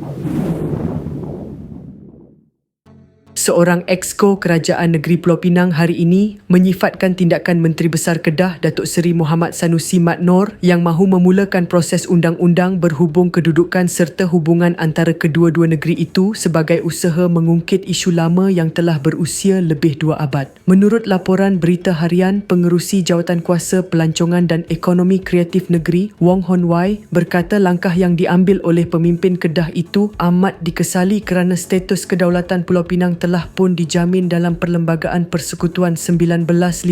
Thank you. Seorang exco Kerajaan Negeri Pulau Pinang hari ini menyifatkan tindakan Menteri Besar Kedah Datuk Seri Muhammad Sanusi Mat Nor yang mahu memulakan proses undang-undang berhubung kedudukan serta hubungan antara kedua-dua negeri itu sebagai usaha mengungkit isu lama yang telah berusia lebih dua abad. Menurut laporan Berita Harian Pengerusi Jawatan Kuasa Pelancongan dan Ekonomi Kreatif Negeri Wong Hon Wai berkata langkah yang diambil oleh pemimpin Kedah itu amat dikesali kerana status kedaulatan Pulau Pinang telah telah pun dijamin dalam Perlembagaan Persekutuan 1957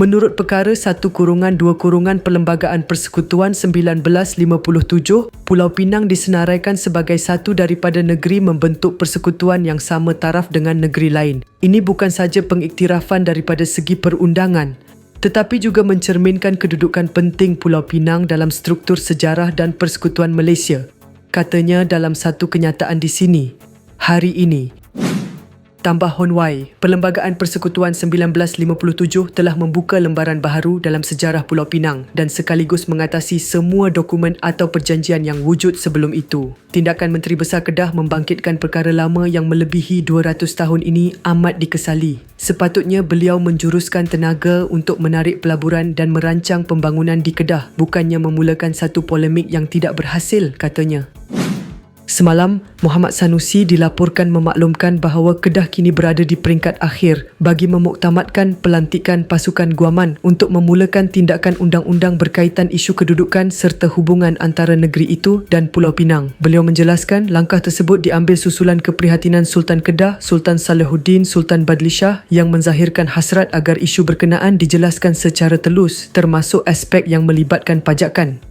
Menurut perkara 1 kurungan 2 kurungan Perlembagaan Persekutuan 1957, Pulau Pinang disenaraikan sebagai satu daripada negeri membentuk persekutuan yang sama taraf dengan negeri lain. Ini bukan sahaja pengiktirafan daripada segi perundangan, tetapi juga mencerminkan kedudukan penting Pulau Pinang dalam struktur sejarah dan persekutuan Malaysia. Katanya dalam satu kenyataan di sini, hari ini. Tambah Hon Wai, Perlembagaan Persekutuan 1957 telah membuka lembaran baharu dalam sejarah Pulau Pinang dan sekaligus mengatasi semua dokumen atau perjanjian yang wujud sebelum itu. Tindakan Menteri Besar Kedah membangkitkan perkara lama yang melebihi 200 tahun ini amat dikesali. Sepatutnya beliau menjuruskan tenaga untuk menarik pelaburan dan merancang pembangunan di Kedah bukannya memulakan satu polemik yang tidak berhasil katanya. Semalam, Muhammad Sanusi dilaporkan memaklumkan bahawa Kedah kini berada di peringkat akhir bagi memuktamadkan pelantikan pasukan Guaman untuk memulakan tindakan undang-undang berkaitan isu kedudukan serta hubungan antara negeri itu dan Pulau Pinang. Beliau menjelaskan langkah tersebut diambil susulan keprihatinan Sultan Kedah, Sultan Salahuddin Sultan Badli Shah yang menzahirkan hasrat agar isu berkenaan dijelaskan secara telus termasuk aspek yang melibatkan pajakan.